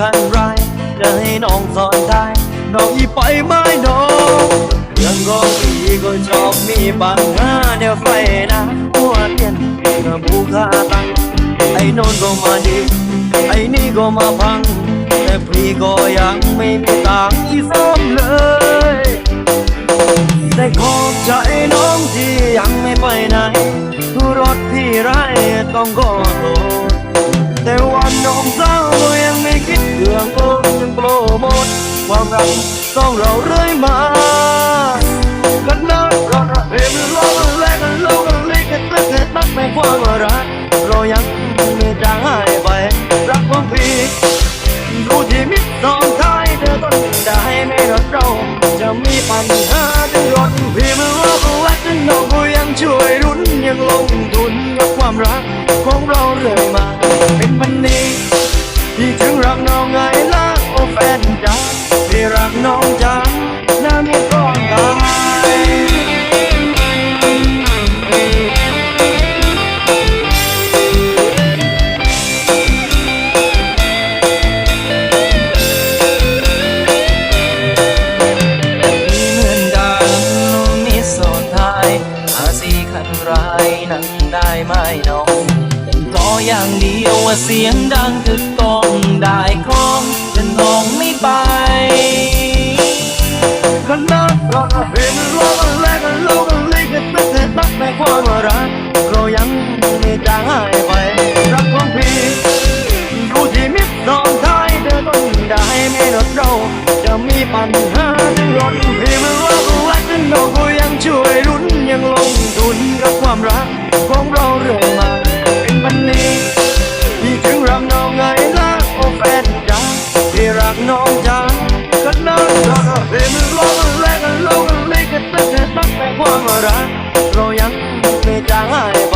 คันไรจะให้น้องสอนได้น้องอีไปไม่น้องเรื่งก็อีก็ชอบมีบางห้าเดียวไฟนะหัวเตียนกับบูคาตังไอ้นนก็มาดี ไอ้นี่ก็มาพัง แต่พี่ก็ยังไม่มีตังอีซ้อมเลย ได้ขอบใจน้องที่ยังไม่ไปไหนรถที่ไรต้องก็โต เราต้องเราเรื่อยมากันนะกันนะเห็นโลกแลกกันโลกเล็กกันเล็กกันตั้งไม่ความรักเรายังไม่จางหายไปรักของพี่ดูที่มิตรสองท้ายเธอต้องได้ไม่รถเราจะมีปัญหา ได้ไหมน้องก็อย่างเดียวว่าเสียงดังถึกต้องได้ของจะน้องไม่ไปกันนะเราเห็นโลกแรกกันโลกเล็กกันตั้งแต่ตั้งแต่ความรักเรายังไม่จางหายไปรักของพี่ดูที่มิตรองท้ายเธอต้องได้ไม่รถเราจะมีปัญหาถึงรถพี่มันว่ากูรักจนน้องกูยังช่วยรุนยังลงทุนกับความรัก ที่รักน้องจังกัน่าจะเรียนร้องแรงกันลกกันลิกันตั้งแต่ตั้งแต่ความรักเรายังไม่จางหายไป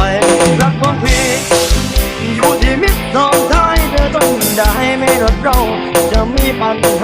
รักของพี่อยู่ที่มิตรสองท้ายเธอต้องได้ไม่ลดเราจะมีปัญหา